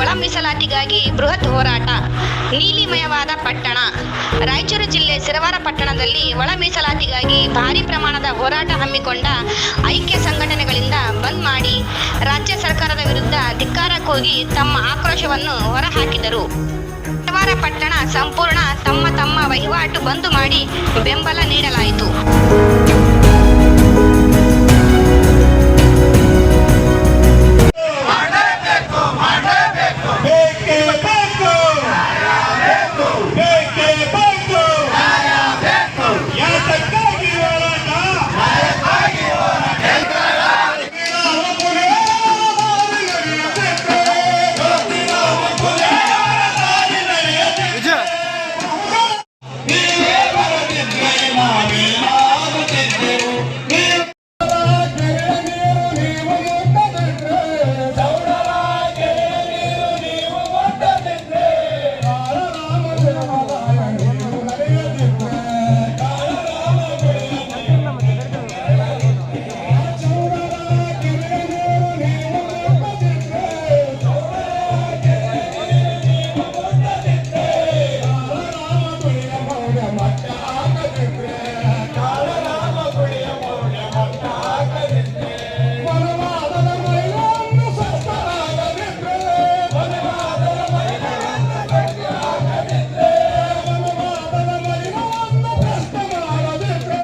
ಒಳ ಮೀಸಲಾತಿಗಾಗಿ ಬೃಹತ್ ಹೋರಾಟ. ನೀಲಿಮಯವಾದ ಪಟ್ಟಣ. ರಾಯಚೂರು ಜಿಲ್ಲೆ ಸಿರವಾರ ಪಟ್ಟಣದಲ್ಲಿ ಒಳ ಮೀಸಲಾತಿಗಾಗಿ ಭಾರಿ ಪ್ರಮಾಣದ ಹೋರಾಟ ಹಮ್ಮಿಕೊಂಡ ಐಕ್ಯ ಸಂಘಟನೆಗಳಿಂದ ಬಂದ್ ಮಾಡಿ ರಾಜ್ಯ ಸರ್ಕಾರದ ವಿರುದ್ಧ ಧಿಕ್ಕಾರ ಕೂಗಿ ತಮ್ಮ ಆಕ್ರೋಶವನ್ನು ಹೊರಹಾಕಿದರು. ಸಿರವಾರ ಪಟ್ಟಣ ಸಂಪೂರ್ಣ ತಮ್ಮ ತಮ್ಮ ವಹಿವಾಟು ಬಂದ್ ಮಾಡಿ ಬೆಂಬಲ ನೀಡಲಾಯಿತು. God.